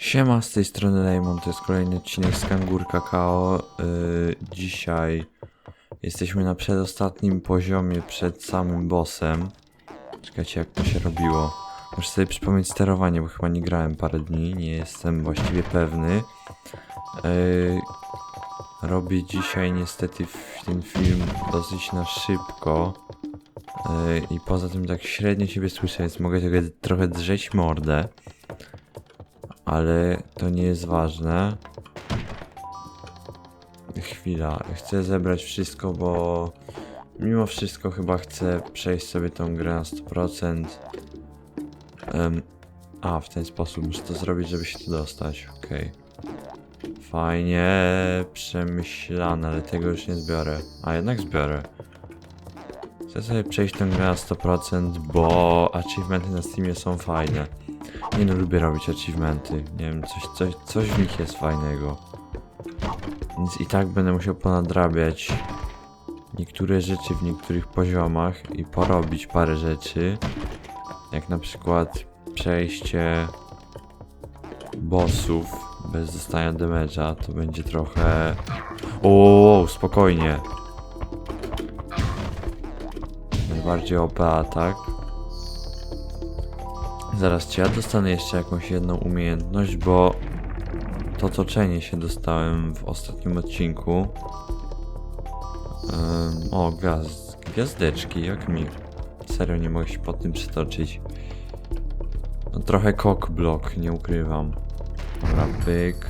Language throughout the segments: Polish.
Siema, z tej strony Raymond, to jest kolejny odcinek z Kangur Kakao. Yy, dzisiaj jesteśmy na przedostatnim poziomie przed samym bossem. Czekajcie, jak to się robiło. Muszę sobie przypomnieć sterowanie, bo chyba nie grałem parę dni, nie jestem właściwie pewny. Yy, robię dzisiaj niestety ten film dosyć na szybko. Yy, I poza tym tak średnio siebie słyszę, więc mogę tego trochę drzeć mordę ale to nie jest ważne. Chwila, chcę zebrać wszystko, bo mimo wszystko chyba chcę przejść sobie tą grę na 100%. Em, a, w ten sposób muszę to zrobić, żeby się tu dostać, okej. Fajnie przemyślane, ale tego już nie zbiorę. A, jednak zbiorę. Chcę sobie przejść tę grę na 100%, bo achievementy na Steamie są fajne. Nie no, lubię robić achievementy. Nie wiem, coś, coś, coś w nich jest fajnego. Więc i tak będę musiał ponadrabiać niektóre rzeczy w niektórych poziomach i porobić parę rzeczy. Jak na przykład przejście bossów bez dostania damage'a, to będzie trochę... O, spokojnie. Najbardziej OP atak. Zaraz, czy ja dostanę jeszcze jakąś jedną umiejętność, bo to toczenie się dostałem w ostatnim odcinku. Em, o, gaz, gwiazdeczki, jak mi. Serio, nie mogę się pod tym przytoczyć. No trochę cockblock, nie ukrywam. Dobra, pyk.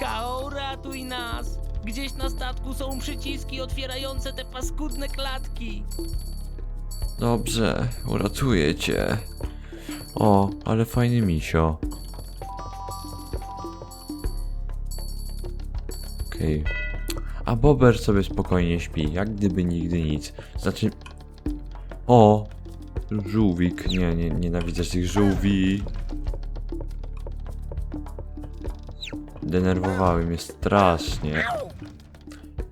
Kao, ratuj nas! Gdzieś na statku są przyciski otwierające te paskudne klatki. Dobrze, uratuję cię. O, ale fajny misio. Okej. A Bober sobie spokojnie śpi, jak gdyby nigdy nic. Znaczy... O! Żółwik. Nie, nie, nienawidzę tych żółwi. Denerwowały mnie strasznie.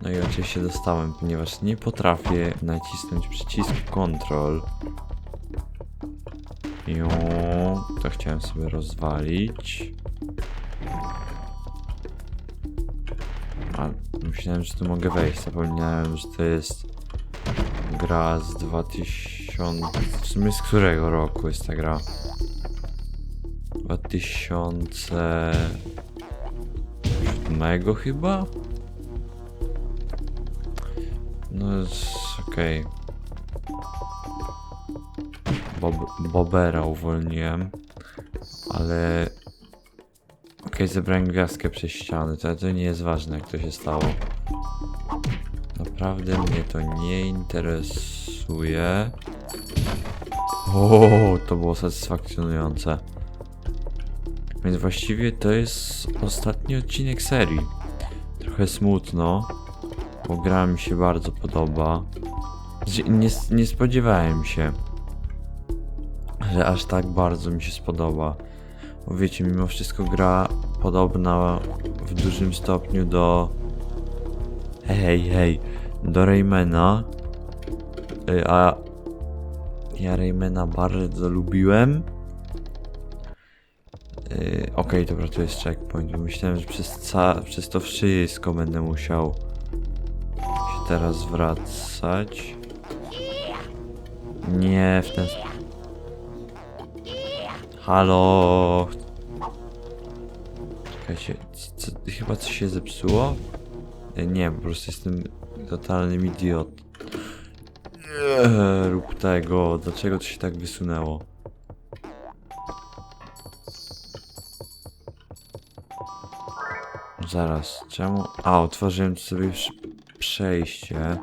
No i oczywiście dostałem, ponieważ nie potrafię nacisnąć przycisku Ctrl. To chciałem sobie rozwalić. A, myślałem, że tu mogę wejść. Zapomniałem, że to jest gra z 2000... W sumie z którego roku jest ta gra? 2007 chyba? No jest okej. Bob, Bobera uwolniłem, ale okej, zebrałem gwiazdkę przez ściany, to, to nie jest ważne jak to się stało. Naprawdę mnie to nie interesuje. O, to było satysfakcjonujące. Więc właściwie to jest ostatni odcinek serii. Trochę smutno, bo gra mi się bardzo podoba. Znaczy, Nie, nie spodziewałem się, że aż tak bardzo mi się spodoba. Bo wiecie, mimo wszystko gra podobna w dużym stopniu do. Hej, hej, do Raymana. Y, A ja Raymana bardzo lubiłem. Yy, Okej, dobra, to jest checkpoint. Myślałem, że przez, przez to wszystko będę musiał się teraz wracać. Nie, w ten sposób. Halo! Czekajcie, co, chyba coś się zepsuło? E, Nie, po prostu jestem totalnym idiot. Nie, rób tego, dlaczego to się tak wysunęło? Zaraz, czemu? A, otworzyłem sobie przejście.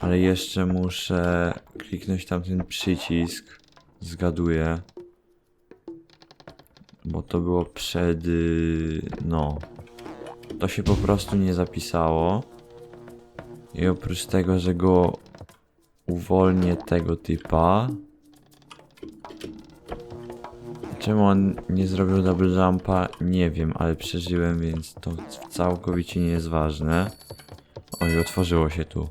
Ale jeszcze muszę kliknąć tamten przycisk. Zgaduję. To było przed. y, No. To się po prostu nie zapisało. I oprócz tego, że go uwolnię tego typa. Czemu on nie zrobił double jumpa? Nie wiem, ale przeżyłem, więc to całkowicie nie jest ważne. Oj, otworzyło się tu.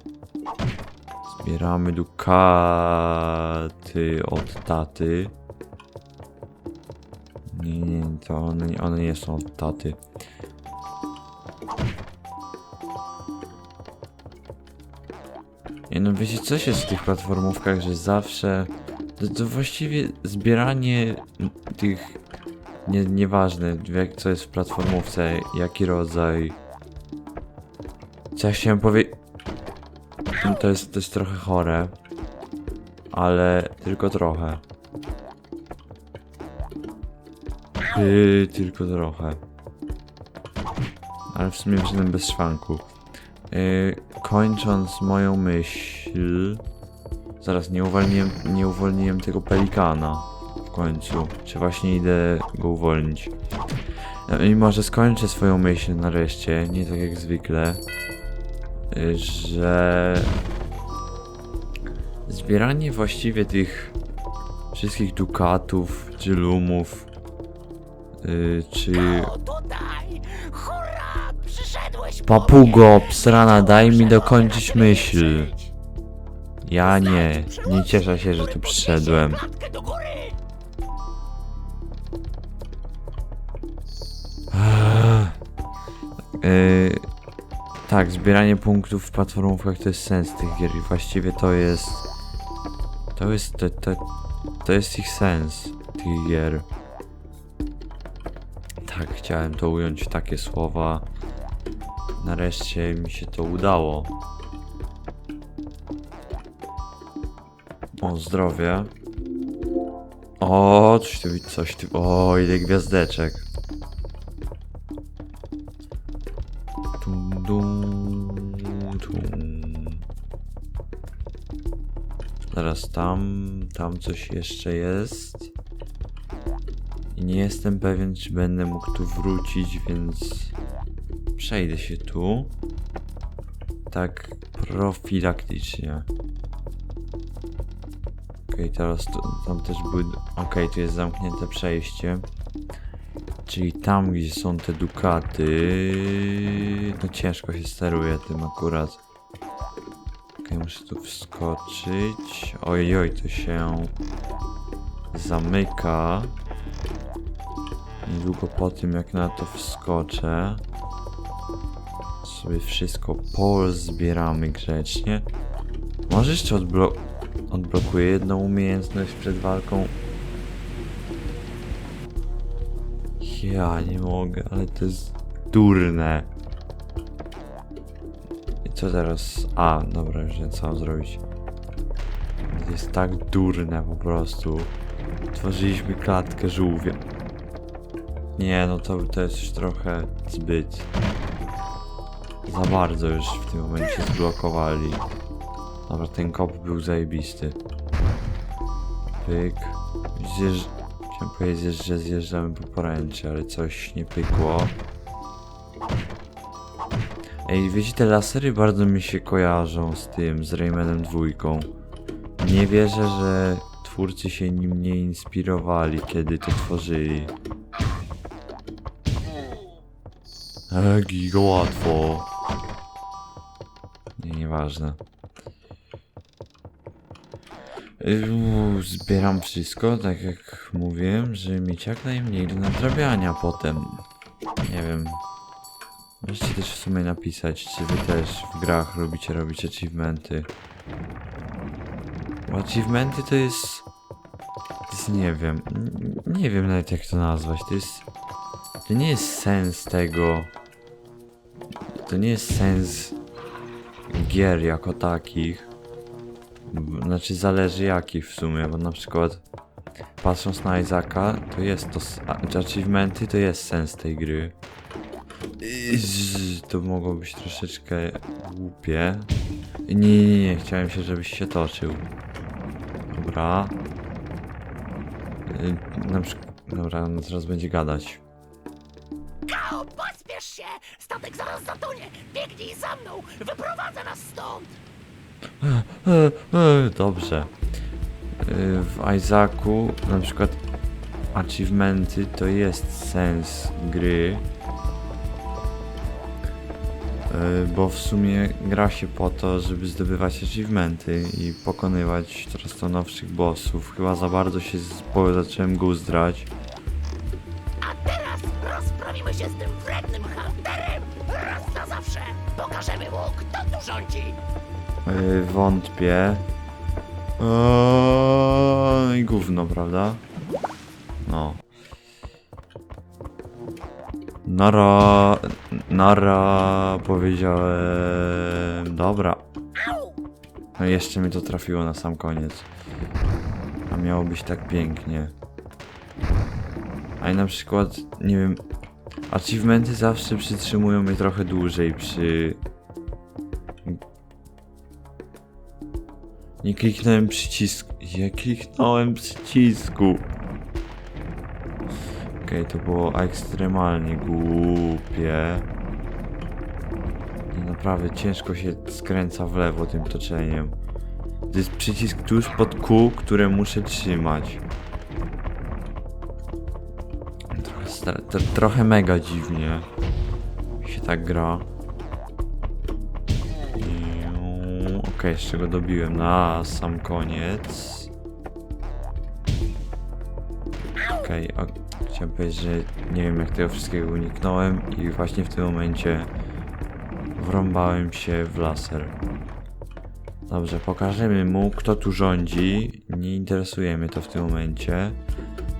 Zbieramy dukaty od taty. Nie, nie, to one, one nie są taty. Nie no, wiecie co się w tych platformówkach, że zawsze... To, to właściwie zbieranie tych... Nie, nieważne, jak, co jest w platformówce, jaki rodzaj... Co ja chciałem powiedzieć... To jest, to jest trochę chore. Ale tylko trochę. Yy, tylko trochę. Ale w sumie wyszedłem bez szwanku. Yy, kończąc moją myśl... Zaraz, nie uwolniłem, nie uwolniłem tego pelikana. W końcu. Czy właśnie idę go uwolnić? Yy, I może skończę swoją myśl nareszcie, nie tak jak zwykle. Yy, że... Zbieranie właściwie tych wszystkich dukatów, czy lumów, yy, czy... O, tutaj! Hurra! Przyszedłeś po Papugo, mnie! psrana, daj mi dokończyć myśl. Ja nie, nie Przełącz cieszę się, że tu przyszedłem. Yy, tak, zbieranie punktów w platformówkach to jest sens tych gier i właściwie to jest... To jest... To, to, to jest ich sens, tych gier. Chciałem to ująć w takie słowa. Nareszcie mi się to udało. O, zdrowie. O, coś tu, coś tu, o, ile gwiazdeczek. Tum, dum, tum. Zaraz tam, tam coś jeszcze jest. I nie jestem pewien, czy będę mógł tu wrócić, więc przejdę się tu. Tak profilaktycznie. Okej, teraz tu, tam też były... Okej, tu jest zamknięte przejście. Czyli tam, gdzie są te dukaty... No ciężko się steruje tym akurat. Okej, muszę tu wskoczyć. Oj, oj, to się... Zamyka. Niedługo po tym, jak na to wskoczę... Sobie wszystko pozbieramy grzecznie. Może jeszcze odblo odblokuję jedną umiejętność przed walką. Ja nie mogę, ale to jest durne. I co teraz? A, dobra, już wiem co zrobić. To jest tak durne po prostu. Tworzyliśmy klatkę żółwia. Nie, no to, to jest już trochę zbyt. Za bardzo już w tym momencie zblokowali. Dobra, ten kop był zajebisty. Pyk. Zjeżdż... Chciałem powiedzieć, że zjeżdżamy po poręczy, ale coś nie pykło. Ej, wiecie, te lasery bardzo mi się kojarzą z tym, z Raymanem dwójką. Nie wierzę, że twórcy się nim nie inspirowali, kiedy to tworzyli. Giga łatwo. Nie, nieważne. Uuu, Zbieram wszystko, tak jak mówiłem, żeby mieć jak najmniej do nadrabiania potem. Nie wiem. Możecie też w sumie napisać, czy wy też w grach lubicie robić achievementy. Bo achievementy to jest... To jest, nie wiem, nie wiem nawet jak to nazwać, to jest... To nie jest sens tego... To nie jest sens gier jako takich. Znaczy zależy jakich w sumie, bo na przykład patrząc na Izaka, to jest to, achievementy to jest sens tej gry. To mogło być troszeczkę głupie. Nie, nie, nie, chciałem się, żebyś się toczył. Dobra. Y, Na przykład, dobra, no teraz będzie gadać. Kao, pospiesz się! Statek zaraz zatonie! Biegnij za mną! Wyprowadzę nas stąd! Dobrze. E, W Isaacu na przykład achievementy to jest sens gry. E, Bo w sumie gra się po to, żeby zdobywać achievementy i pokonywać coraz to nowszych bossów. Chyba za bardzo się zacząłem. A Yy, wątpię. Eee, I gówno, prawda? No. Nara, nara, powiedziałem. Dobra. No jeszcze mi to trafiło na sam koniec. A miało być tak pięknie. A i na przykład, nie wiem, achievementy zawsze przytrzymują mnie trochę dłużej przy Nie kliknąłem przycisku. Ja kliknąłem przycisku. Okej, to było ekstremalnie głupie. I naprawdę ciężko się skręca w lewo tym toczeniem. To jest przycisk tuż pod kół, które muszę trzymać. Trochę, trochę mega dziwnie się tak gra. Okej, z czego dobiłem na sam koniec. Okej, a chciałem powiedzieć, że nie wiem jak tego wszystkiego uniknąłem i właśnie w tym momencie wrąbałem się w laser. Dobrze, pokażemy mu kto tu rządzi. Nie interesuje mnie to w tym momencie.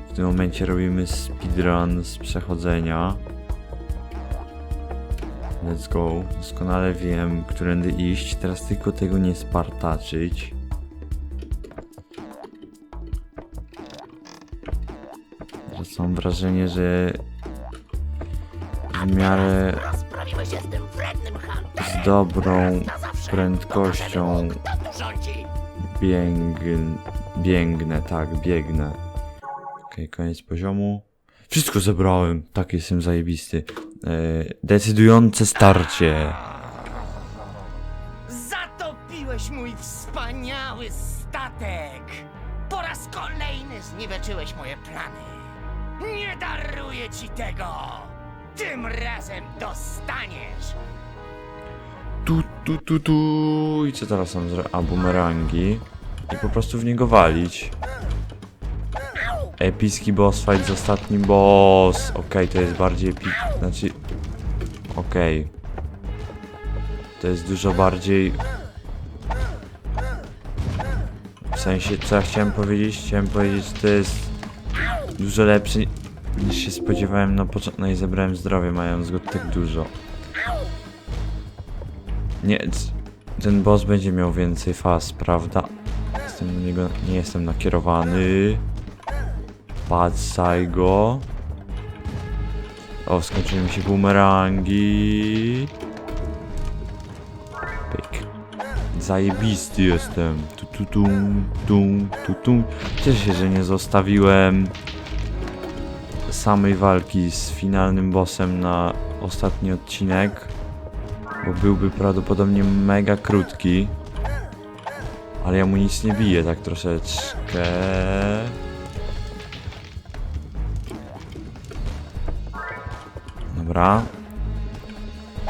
W tym momencie robimy speedrun z przechodzenia. Let's go. Doskonale wiem, którędy iść. Teraz tylko tego nie spartaczyć. Że mam wrażenie, że w miarę z dobrą prędkością Pokażemy mu, kto tu rządzi. bieg... biegnę, tak, biegnę. Okej, koniec poziomu. Wszystko zebrałem, tak jestem zajebisty. E, decydujące starcie. Zatopiłeś mój wspaniały statek! Po raz kolejny zniweczyłeś moje plany. Nie daruję ci tego! Tym razem dostaniesz! Tu, tu, tu, tu. I co teraz mam zrobić? A, bumerangi. I po prostu w niego walić. Epicki boss fight z ostatnim boss. Okej, to jest bardziej epic... Znaczy... Okej. To jest dużo bardziej... W sensie, co ja chciałem powiedzieć? Chciałem powiedzieć, że to jest dużo lepsze niż się spodziewałem na początku. No i zebrałem zdrowie, mając go tak dużo. Nie, ten boss będzie miał więcej faz, prawda? Jestem na niego, nie jestem nakierowany. Patrzaj go. O, skończyły mi się bumerangi. Pyk. Zajebisty jestem. Tu, tu, tu, tu, tu, tu. Cieszę się, że nie zostawiłem samej walki z finalnym bossem na ostatni odcinek bo byłby prawdopodobnie mega krótki. Ale ja mu nic nie biję, tak troszeczkę. Dobra.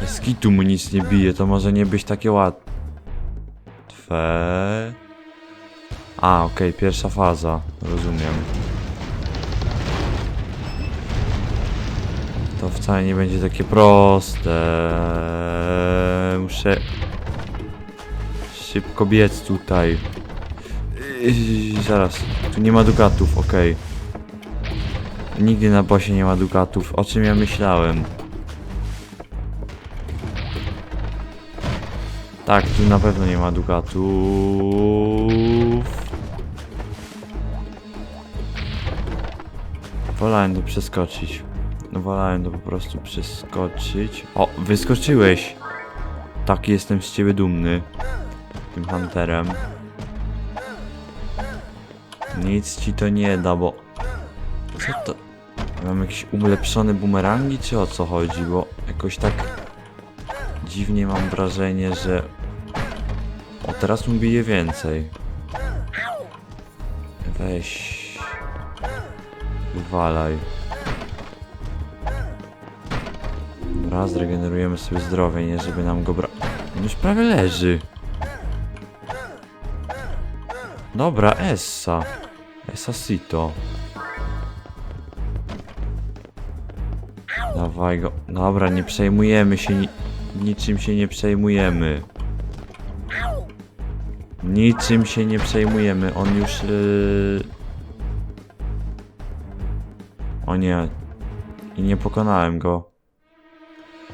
Z kitu mu nic nie bije, to może nie być takie łatwe. A, okej, pierwsza faza, rozumiem. To wcale nie będzie takie proste. Muszę szybko biec tutaj. Yy, zaraz, tu nie ma dukatów, okej. Nigdy na bosie nie ma dukatów, o czym ja myślałem. Tak, tu na pewno nie ma dukatów. Wolałem to przeskoczyć. No wolałem to po prostu przeskoczyć. O, wyskoczyłeś! Tak, jestem z ciebie dumny. Tym hunterem. Nic ci to nie da, bo... Co to? Mam jakieś ulepszone bumerangi, czy o co chodzi? Bo jakoś tak... Dziwnie mam wrażenie, że... O, teraz mu bije więcej. Weź... Wywalaj. Dobra, zregenerujemy sobie zdrowie, nie żeby nam go bra... On już prawie leży. Dobra, Essa. Essa Sito. Dawaj go. Dobra, nie przejmujemy się. Ni niczym się nie przejmujemy. Niczym się nie przejmujemy. On już. Yy... O nie. I nie pokonałem go.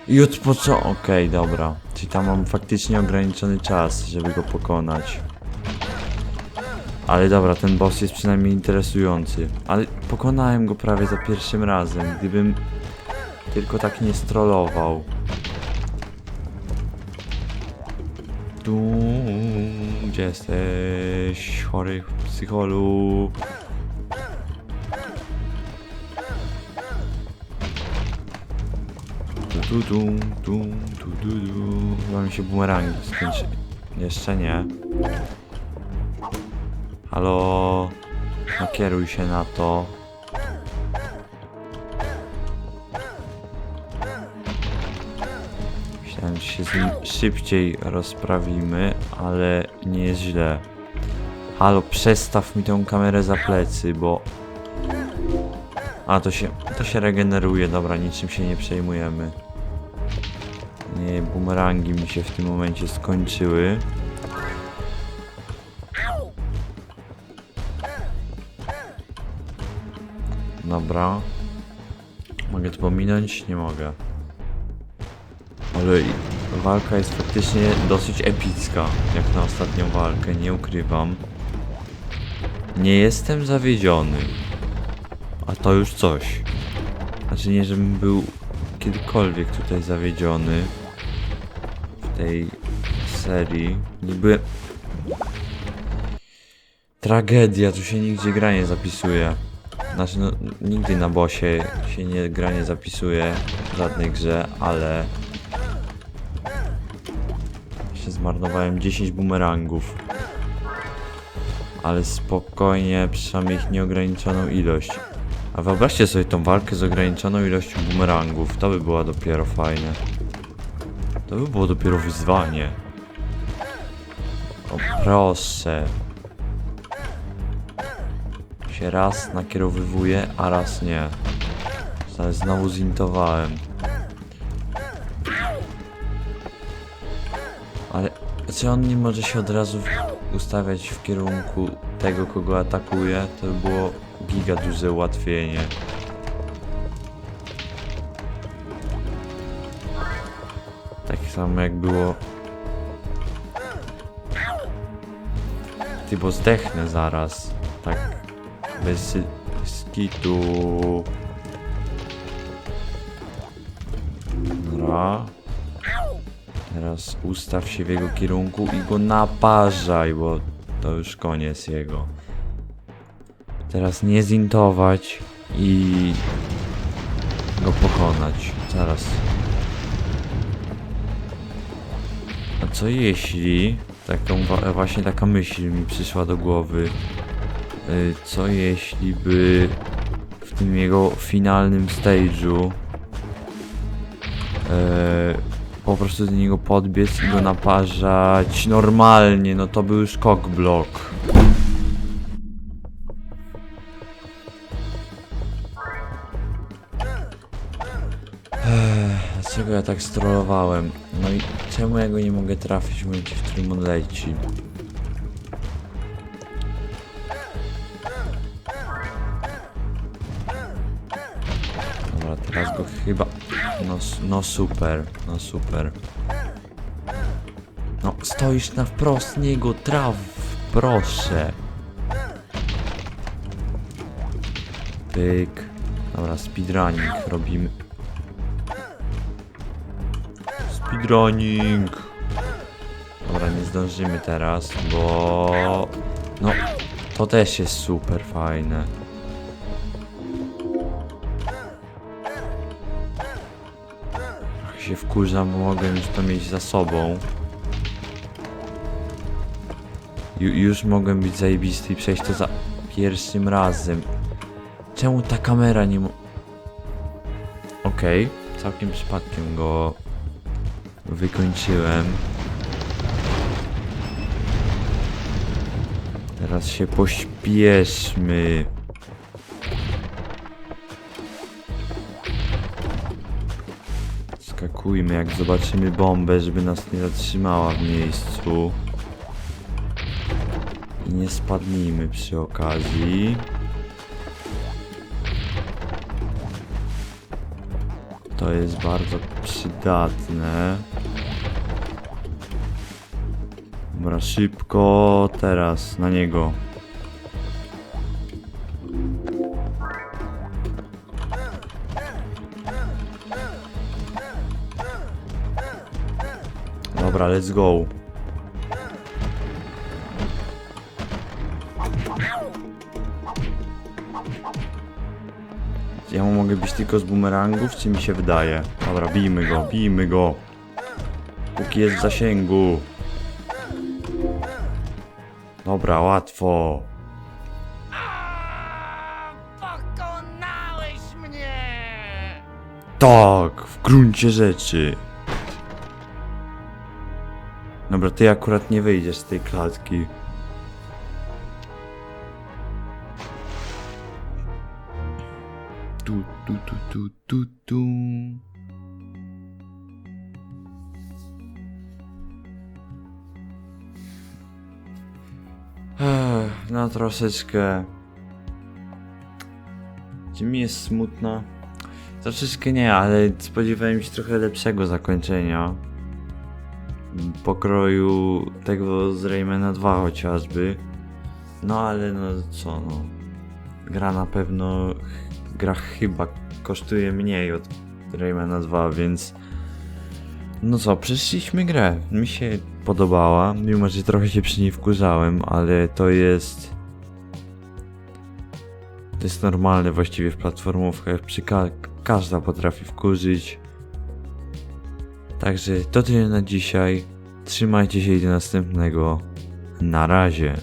I po co? Okej, dobra. Czyli tam mam faktycznie ograniczony czas, żeby go pokonać. Ale dobra, ten boss jest przynajmniej interesujący. Ale pokonałem go prawie za pierwszym razem. Gdybym tylko tak nie strollował. Tu, gdzie jesteś? Chory psycholu. Tu, tu, tu, tu, tu, tu. Chyba mi się bumerangi skończy. Jeszcze nie. Halo? Nakieruj się na to. Myślałem, że się z nim szybciej rozprawimy, ale nie jest źle. Halo, przestaw mi tą kamerę za plecy, bo... A, to się, to się regeneruje, dobra, niczym się nie przejmujemy. Nie, bumerangi mi się w tym momencie skończyły. Dobra. Mogę to pominąć? Nie mogę. Ale walka jest faktycznie dosyć epicka, jak na ostatnią walkę, nie ukrywam. Nie jestem zawiedziony. A to już coś. Znaczy nie, żebym był kiedykolwiek tutaj zawiedziony w tej serii. Nie byłem... Tragedia, tu się nigdzie gra nie zapisuje. Znaczy, no, nigdy na bosie się nie gra nie zapisuje w żadnej grze, ale się zmarnowałem 10 bumerangów. Ale spokojnie, przynajmniej ich nieograniczoną ilość. A wyobraźcie sobie tą walkę z ograniczoną ilością bumerangów. To by było dopiero fajne. To by było dopiero wyzwanie. O proszę. Się raz nakierowywuje, a raz nie. Znowu zintowałem. Czy on nie może się od razu ustawiać w kierunku tego, kogo atakuje? To by było giga duże ułatwienie. Tak samo jak było... Ty, bo zdechnę zaraz. Tak bez skitu. Dobra. Teraz ustaw się w jego kierunku i go naparzaj, bo to już koniec jego. Teraz nie zintować i go pokonać. Zaraz. A co jeśli... Taką, wa- właśnie taka myśl mi przyszła do głowy. Y, Co jeśli by w tym jego finalnym stage'u e, po prostu do niego podbiec i go naparzać normalnie, no to był już cockblock. Ech, Dlaczego ja tak strollowałem? No i czemu ja go nie mogę trafić w momencie, w którym on leci? Chyba... No, no super, no super. No, stoisz na wprost niego, traf, proszę. Pyk. Dobra, speedrunning robimy. Speedrunning. Dobra, nie zdążymy teraz, bo... No, to też jest super fajne. Się wkurzam, bo mogę już to mieć za sobą. Ju, już mogłem być zajebisty i przejść to za pierwszym razem. Czemu ta kamera nie mo... Okej, całkiem przypadkiem go wykończyłem. Teraz się pośpieszmy. Skakujmy, jak zobaczymy bombę, żeby nas nie zatrzymała w miejscu. I nie spadnijmy przy okazji. To jest bardzo przydatne. Dobra, szybko teraz na niego. Let's go. Ja mu mogę bić tylko z bumerangów, czy mi się wydaje? Dobra, bijmy go, bijmy go. Póki jest w zasięgu. Dobra, łatwo. Pokonałeś mnie! Tak, w gruncie rzeczy. Dobra, ty akurat nie wyjdziesz z tej klatki. Tu, tu, tu, tu, tu, tu. Ech, no troszeczkę... Czy mi jest smutno? Troszeczkę nie, ale spodziewałem się trochę lepszego zakończenia. Pokroju tego z Raymana 2 chociażby. No ale no co no. Gra na pewno, gra chyba kosztuje mniej od Raymana 2, więc... No co, przeszliśmy grę. Mi się podobała, mimo że trochę się przy niej wkurzałem, ale to jest... To jest normalne właściwie w platformówkach. Przy ka- każda potrafi wkurzyć. Także to tyle na dzisiaj. Trzymajcie się i do następnego. Na razie.